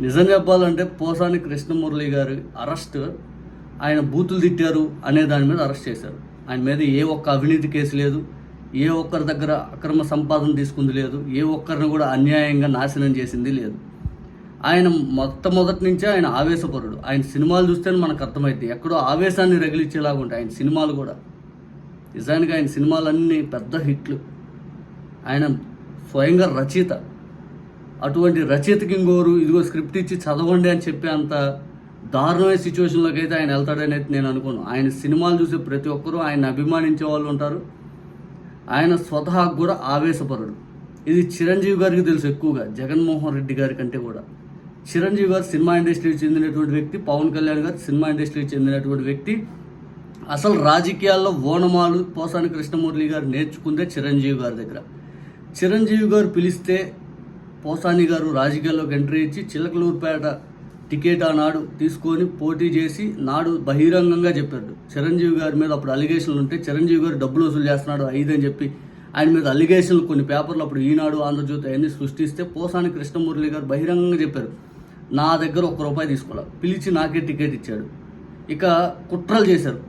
నిజం చెప్పాలంటే పోసాని కృష్ణమురళి గారి అరెస్ట్ ఆయన బూతులు తిట్టారు అనే దాని మీద అరెస్ట్ చేశారు. ఆయన మీద ఏ ఒక్క అవినీతి కేసు లేదు ఏ ఒక్కరి దగ్గర అక్రమ సంపాదన తీసుకుంది లేదు ఏ ఒక్కరిని కూడా అన్యాయంగా నాశనం చేసింది లేదు. ఆయన మొట్టమొదటి నుంచే ఆయన ఆవేశపరుడు. ఆయన సినిమాలు చూస్తేనే మనకు అర్థమైంది ఎక్కడో ఆవేశాన్ని రగిలిచ్చేలాగా ఉంటాయి ఆయన సినిమాలు కూడా. నిజానికి ఆయన సినిమాలన్నీ పెద్ద హిట్లు. ఆయన స్వయంగా రచయిత. అటువంటి రచయితకి ఇంకోరు ఇదిగో స్క్రిప్ట్ ఇచ్చి చదవండి అని చెప్పే అంత దారుణమైన సిచ్యువేషన్లోకి అయితే ఆయన వెళ్తాడని అయితే నేను అనుకోను. ఆయన సినిమాలు చూసే ప్రతి ఒక్కరూ ఆయన అభిమానించే వాళ్ళు ఉంటారు. ఆయన స్వతహా కూడా ఆవేశపరుడు. ఇది చిరంజీవి గారికి తెలుసు ఎక్కువగా జగన్మోహన్ రెడ్డి గారి కంటే కూడా. చిరంజీవి గారు సినిమా ఇండస్ట్రీకి చెందినటువంటి వ్యక్తి పవన్ కళ్యాణ్ గారు సినిమా ఇండస్ట్రీకి చెందినటువంటి వ్యక్తి. అసలు రాజకీయాల్లో ఓనమాలు పోసాని కృష్ణమూర్తి గారు నేర్చుకుందే చిరంజీవి గారి దగ్గర. చిరంజీవి గారు పిలిస్తే పోసాని గారు రాజకీయాల్లోకి ఎంట్రీ ఇచ్చి చిలకలూరుపేట టికెట్ ఆనాడు తీసుకొని పోటీ చేసి నాడు బహిరంగంగా చెప్పాడు. చిరంజీవి గారి మీద అప్పుడు అలిగేషన్లు ఉంటే చిరంజీవి గారు డబ్బులు వసూలు చేస్తున్నాడు ఐదు అని చెప్పి ఆయన మీద అలిగేషన్లు కొన్ని పేపర్లు అప్పుడు ఈనాడు ఆంధ్రజ్యోతి అవన్నీ సృష్టిస్తే పోసాని కృష్ణమురళి గారు బహిరంగంగా చెప్పారు. నా దగ్గర ఒక్క రూపాయి తీసుకోవాలి? పిలిచి నాకే టికెట్ ఇచ్చాడు. ఇక కుట్రలు చేశారు.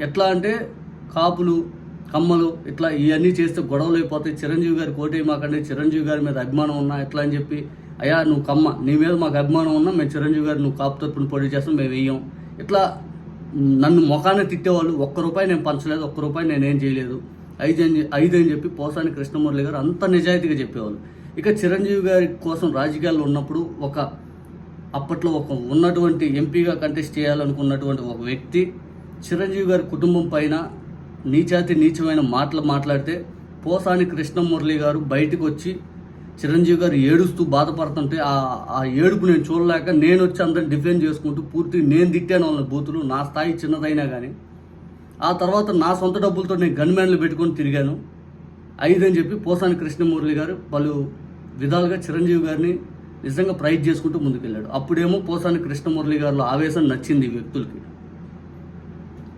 ఎట్లా అంటే కాపులు కమ్మలు ఇట్లా ఇవన్నీ చేస్తే గొడవలు అయిపోతాయి. చిరంజీవి గారి కోటే మాకండి చిరంజీవి గారి మీద అభిమానం ఉన్నా ఎట్లా అని చెప్పి అయ్యా నువ్వు కమ్మ నీ మీద మాకు అభిమానం ఉన్నా మేము చిరంజీవి గారు నువ్వు కాపు తరపున పోటీ చేస్తాం మేము వేయం ఇట్లా నన్ను ముఖాన్ని తిట్టేవాళ్ళు ఒక్క రూపాయి నేను పంచలేదు ఒక్క రూపాయి నేనేం చేయలేదు. ఐదు అని ఐదు అని చెప్పి పోసాని కృష్ణమురళి గారు అంత నిజాయితీగా చెప్పేవాళ్ళు. ఇక చిరంజీవి గారి కోసం రాజకీయాల్లో ఉన్నప్పుడు ఒక అప్పట్లో ఒక ఉన్నటువంటి ఎంపీగా కంటెస్ట్ చేయాలనుకున్నటువంటి ఒక వ్యక్తి చిరంజీవి గారి కుటుంబం పైన నీచాతి నీచమైన మాటలు మాట్లాడితే పోసాని కృష్ణమురళి గారు బయటకు వచ్చి చిరంజీవి గారు ఏడుస్తూ బాధపడుతుంటే ఆ ఆ ఏడుపు నేను చూడలేక నేను వచ్చి అందరిని డిఫెండ్ చేసుకుంటూ పూర్తిగా నేను తిట్టాను వాళ్ళ బూతులు నా స్థాయి చిన్నదైనా కానీ ఆ తర్వాత నా సొంత డబ్బులతో నేను గన్మ్యాన్లు పెట్టుకొని తిరిగాను. ఐదు అని చెప్పి పోసాని కృష్ణమురళి గారు పలు విధాలుగా చిరంజీవి గారిని నిజంగా ప్రైజ్ చేసుకుంటూ ముందుకెళ్ళాడు. అప్పుడేమో పోసాని కృష్ణమురళి గారిలో ఆవేశం నచ్చింది ఈ వ్యక్తులకి.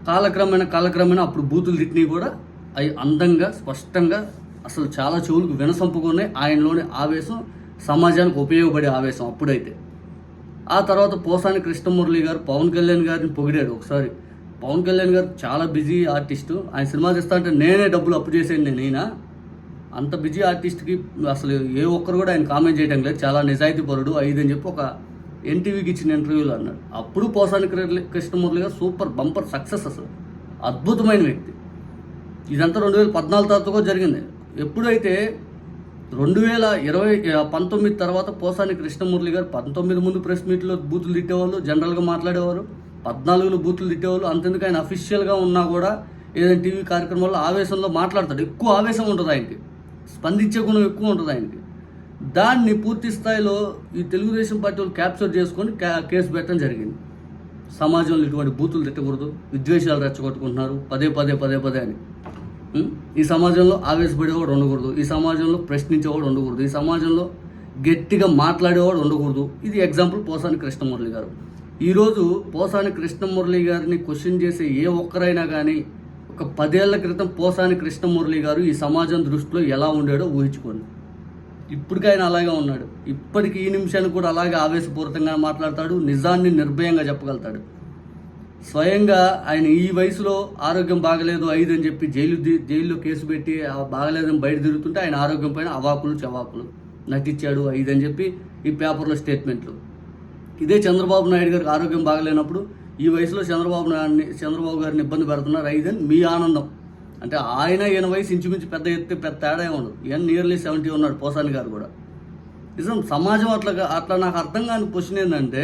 కాలక్రమేణ కాలక్రమేణా అప్పుడు బూతులు తిట్టినవి కూడా అవి అందంగా స్పష్టంగా అసలు చాలా చెవులకు వినసంపుకునే ఆయనలోని ఆవేశం సమాజానికి ఉపయోగపడే ఆవేశం అప్పుడైతే. ఆ తర్వాత పోసాని కృష్ణమురళి గారు పవన్ కళ్యాణ్ గారిని పొగిడాడు ఒకసారి. పవన్ కళ్యాణ్ గారు చాలా బిజీ ఆర్టిస్టు. ఆయన సినిమా తీస్తా అంటే నేనే డబ్బులు అప్పు చేసేది నేను ఈయన అంత బిజీ ఆర్టిస్ట్కి అసలు ఏ ఒక్కరు కూడా ఆయన కామెంట్ చేయడం లేదు. చాలా నిజాయితీ పరుడు ఐదు చెప్పి ఒక ఎన్టీవీకి ఇచ్చిన ఇంటర్వ్యూలో అన్నాడు. అప్పుడు పోసాని కృష్ణమూర్తి గారు సూపర్ బంపర్ సక్సెస్ అసలు. అద్భుతమైన వ్యక్తి. ఇదంతా రెండు వేల పద్నాలుగు తర్వాత కూడా జరిగింది. ఎప్పుడైతే రెండు వేల ఇరవై పంతొమ్మిది తర్వాత పోసాని కృష్ణమురళి గారు పంతొమ్మిది ముందు ప్రెస్ మీట్లో బూతులు తిట్టేవాళ్ళు జనరల్గా మాట్లాడేవారు. పద్నాలుగులో బూతులు తిట్టేవాళ్ళు. అంతెందుకు ఆయన అఫీషియల్గా ఉన్నా కూడా ఏదైనా టీవీ కార్యక్రమాల్లో ఆవేశంలో మాట్లాడతాడు. ఎక్కువ ఆవేశం ఉంటుంది ఆయనకి. స్పందించే గుణం ఎక్కువ ఉంటుంది ఆయనకి. దాన్ని పూర్తి స్థాయిలో ఈ తెలుగుదేశం పార్టీ వాళ్ళు క్యాప్చర్ చేసుకొని కేసు పెట్టడం జరిగింది. సమాజంలో ఇటువంటి బూతులు తిట్టకూడదు విద్వేషాలు రెచ్చగొట్టుకుంటున్నారు. పదే పదే పదే పదే అని. ఈ సమాజంలో ఆవేశపడేవాడు ఉండకూడదు. ఈ సమాజంలో ప్రశ్నించేవాడు ఉండకూడదు. ఈ సమాజంలో గట్టిగా మాట్లాడేవాడు ఉండకూడదు. ఇది ఎగ్జాంపుల్ పోసాని కృష్ణమురళి గారు. ఈరోజు పోసాని కృష్ణమురళి గారిని క్వశ్చన్ చేసే ఏ ఒక్కరైనా కానీ ఒక పదేళ్ళ క్రితం పోసాని కృష్ణమురళి గారు ఈ సమాజం దృష్టిలో ఎలా ఉండాడో ఊహించుకోండి. ఇప్పటికీ ఆయన అలాగే ఉన్నాడు. ఇప్పటికి ఈ నిమిషానికి కూడా అలాగే ఆవేశపూరితంగా మాట్లాడతాడు నిజాన్ని నిర్భయంగా చెప్పగలుగుతాడు. స్వయంగా ఆయన ఈ వయసులో ఆరోగ్యం బాగలేదు ఐదు అని చెప్పి జైలు జైల్లో కేసు పెట్టి బాగలేదని బయట తిరుగుతుంటే ఆయన ఆరోగ్యం పైన అవాకులు చవాకులు నటించాడు ఐదు అని చెప్పి ఈ పేపర్లో స్టేట్మెంట్లు. ఇదే చంద్రబాబు నాయుడు గారికి ఆరోగ్యం బాగలేనప్పుడు ఈ వయసులో చంద్రబాబు నాయుడిని చంద్రబాబు గారిని ఇబ్బంది పెడుతున్నారు ఐదని మీ ఆనందం. అంటే ఆయన ఈయన వయసు ఇంచుమించు పెద్ద ఎత్తు పెద్ద తేడా ఉండదు. ఈయన నియర్లీ సెవెంటీ ఉన్నాడు పోసాని గారు కూడా. నిజం సమాజం అట్లా అట్లా నాకు అర్థం కాని క్వశ్చన్ ఏంటంటే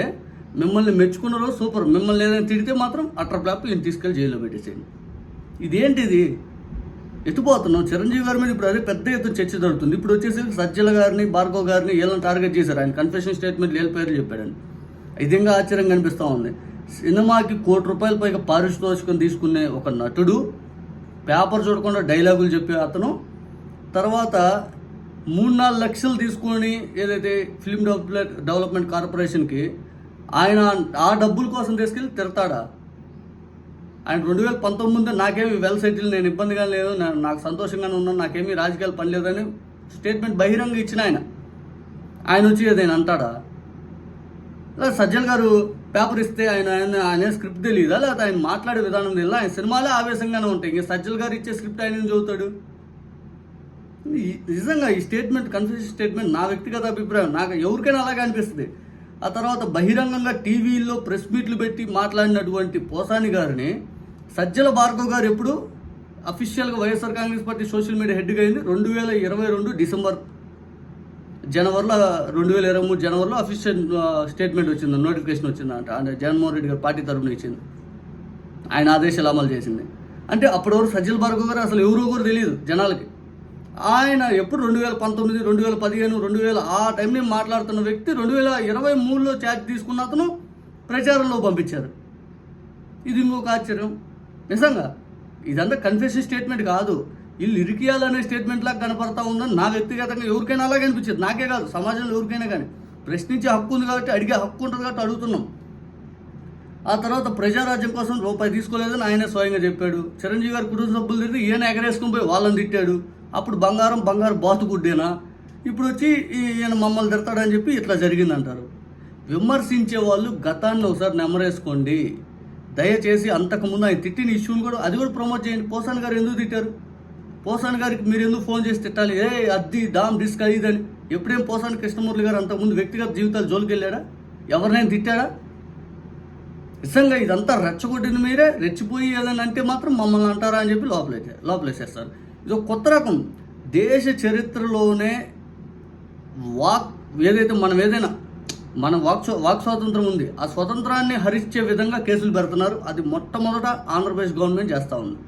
మిమ్మల్ని మెచ్చుకున్న రోజు సూపర్. మిమ్మల్ని ఏదైనా తిడితే మాత్రం అట్ర ప్లాప్ ఈయన తీసుకెళ్ళి జైల్లో పెట్టేసేయండి. ఇదేంటిది ఎత్తుపోతున్నాం చిరంజీవి గారి మీద ఇప్పుడు అదే పెద్ద ఎత్తున చర్చ జరుగుతుంది. ఇప్పుడు వచ్చేసి సజ్జల గారిని భార్గవ్ గారిని వీళ్ళని టార్గెట్ చేశారు. ఆయన కన్ఫెషన్ స్టేట్మెంట్ వీళ్ళ పేర్లు చెప్పాడండి ఇదంగా ఆశ్చర్యం కనిపిస్తూ ఉంది. సినిమాకి కోటి రూపాయల పైగా పారితోషికం తీసుకునే ఒక నటుడు పేపర్ చూడకుండా డైలాగులు చెప్పే అతను. తర్వాత మూడు నాలుగు లక్షలు తీసుకొని ఏదైతే ఫిల్మ్ డెవలప్మెంట్ డెవలప్మెంట్ కార్పొరేషన్కి ఆయన ఆ డబ్బుల కోసం తీసుకెళ్ళి తిడతాడా? ఆయన రెండు వేల పంతొమ్మిది నాకేమి వెల్ సెటిల్ నేను ఇబ్బందిగా లేదు నాకు సంతోషంగానే ఉన్నాను నాకేమీ రాజకీయాలు పని లేదని స్టేట్మెంట్ బహిరంగ ఇచ్చిన ఆయన. ఆయన వచ్చి ఏదైనా అంటాడా? లేదా సజ్జల్ గారు పేపర్ ఇస్తే ఆయన ఆయన ఆయన స్క్రిప్ట్ తెలియదా లేకపోతే ఆయన మాట్లాడే విధానం తెలియదా ఆయన సినిమాలే ఆవేశంగానే ఉంటాయి. ఇంకా సజ్జల్ గారు ఇచ్చే స్క్రిప్ట్ ఆయన చదువుతాడు? ఈ- నిజంగా ఈ స్టేట్మెంట్ కన్ఫ్యూజన్ స్టేట్మెంట్ నా వ్యక్తిగత అభిప్రాయం. నాకు ఎవరికైనా అలాగే అనిపిస్తుంది. ఆ తర్వాత బహిరంగంగా టీవీల్లో ప్రెస్ మీట్లు పెట్టి మాట్లాడినటువంటి పోసాని గారిని సజ్జల భార్గవ్ గారు ఎప్పుడు అఫీషియల్గా YSR Congress party social media హెడ్గా అయింది. రెండు వేల ఇరవై రెండు డిసెంబర్ జనవరిలో రెండు వేల ఇరవై మూడు జనవరిలో అఫీషియల్ స్టేట్మెంట్ వచ్చింది నోటిఫికేషన్ వచ్చిందంట అంటే. జగన్మోహన్ రెడ్డి గారు పార్టీ తరఫున ఇచ్చింది. ఆయన ఆదేశాలు అమలు చేసింది. అంటే అప్పటి వరకు సజ్జల భార్గవ్ గారు అసలు ఎవరో కూడా తెలియదు జనాలకి. ఆయన ఎప్పుడు రెండు వేల పంతొమ్మిది రెండు వేల పదిహేను రెండు వేల ఆ టైంని మాట్లాడుతున్న వ్యక్తి రెండు వేల ఇరవై మూడులో ఛార్జ్ తీసుకున్న అతను ప్రచారంలో పంపించారు. ఇది ఇంకొక ఆశ్చర్యం. నిజంగా ఇదంతా కన్ఫెషన్ స్టేట్మెంట్ కాదు. వీళ్ళు ఇరికియాలనే స్టేట్మెంట్ లాగా కనపడతా ఉందని నా వ్యక్తిగతంగా ఎవరికైనా అలాగే అనిపించింది. నాకే కాదు సమాజంలో ఎవరికైనా కానీ. ప్రశ్నించే హక్కు ఉంది కాబట్టి అడిగే హక్కు ఉంటుంది కాబట్టి అడుగుతున్నాం. ఆ తర్వాత ప్రజారాజ్యం కోసం రూపాయి తీసుకోలేదని ఆయనే స్వయంగా చెప్పాడు. చిరంజీవి గారి కుటుంబ సభ్యులు తిరిగి ఈయన ఎగరేసుకుని పోయి వాళ్ళని తిట్టాడు. అప్పుడు బంగారం బంగారు బాతుగుడ్డేనా ఇప్పుడు వచ్చి ఈయన మమ్మల్ని తిడతాడని చెప్పి ఇట్లా జరిగిందంటారు. విమర్శించే వాళ్ళు గతాన్ని ఒకసారి నెమరేసుకోండి. దయచేసి అంతకుముందు ఆయన తిట్టిన ఇష్యూని కూడా అది కూడా ప్రమోట్ చేయండి. పోసాన్ గారు ఎందుకు తిట్టారు? పోసాన్ గారికి మీరు ఎందుకు ఫోన్ చేసి తిట్టాలి? ఏ అద్ది దామ్ రిస్క్ అది ఇదని ఎప్పుడేం పోసాన్ కృష్ణమూర్తి గారు అంతకుముందు వ్యక్తిగత జీవితాలు జోలికి వెళ్ళాడా? ఎవరినైనా తిట్టాడా? నిజంగా ఇదంతా రెచ్చగొట్టిన మీరే రెచ్చిపోయి ఏదని అంటే మాత్రం మమ్మల్ని అంటారా అని చెప్పి లోపలైతే లోపలేసేస్తారు. ఇది ఒక కొత్త రకం. దేశ చరిత్రలోనే వాక్ ఏదైతే మనం ఏదైనా మన వాక్ వాక్ స్వాతంత్రం ఉంది. ఆ స్వతంత్రాన్ని హరించే విధంగా కేసులు పెడుతున్నారు. అది మొట్టమొదట ఆంధ్రప్రదేశ్ గవర్నమెంట్ చేస్తూ ఉంది.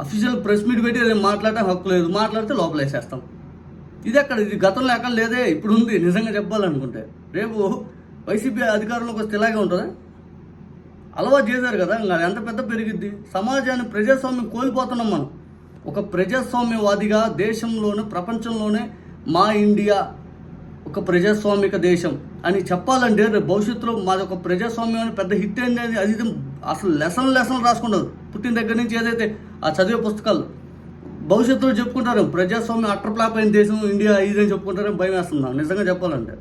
అఫీషియల్ ప్రెస్ మీట్ పెట్టి ఏదైనా మాట్లాడే హక్కు లేదు. మాట్లాడితే లోపలేసేస్తాం. ఇది అక్కడ ఇది గతంలో ఎక్కడ లేదే. ఇప్పుడు ఉంది. నిజంగా చెప్పాలనుకుంటే. రేపు వైసీపీ అధికారంలోకి వస్తే ఇలాగే ఉంటుందా? అలవాటు చేశారు కదా. ఇంకా ఎంత పెద్ద పెరిగిద్ది? సమాజాన్ని ప్రజాస్వామ్యం కోల్పోతున్నాం మనం. ఒక ప్రజాస్వామ్యవాదిగా దేశంలోనే ప్రపంచంలోనే మా ఇండియా ఒక ప్రజాస్వామిక దేశం అని చెప్పాలంటే రేపు భవిష్యత్తులో మాది ఒక ప్రజాస్వామ్యం అని పెద్ద హిట్ అయింది. అది అది ఇది అసలు లెసన్ లెసన్ రాసుకుంటారు పుట్టిన దగ్గర నుంచి ఏదైతే ఆ చదివే పుస్తకాలు. భవిష్యత్తులో చెప్పుకుంటారు. ప్రజాస్వామ్యం అట్రప్లాప్ అయిన దేశం ఇండియా ఇదని చెప్పుకుంటారని భయం వేస్తున్నాం. నిజంగా చెప్పాలంటే.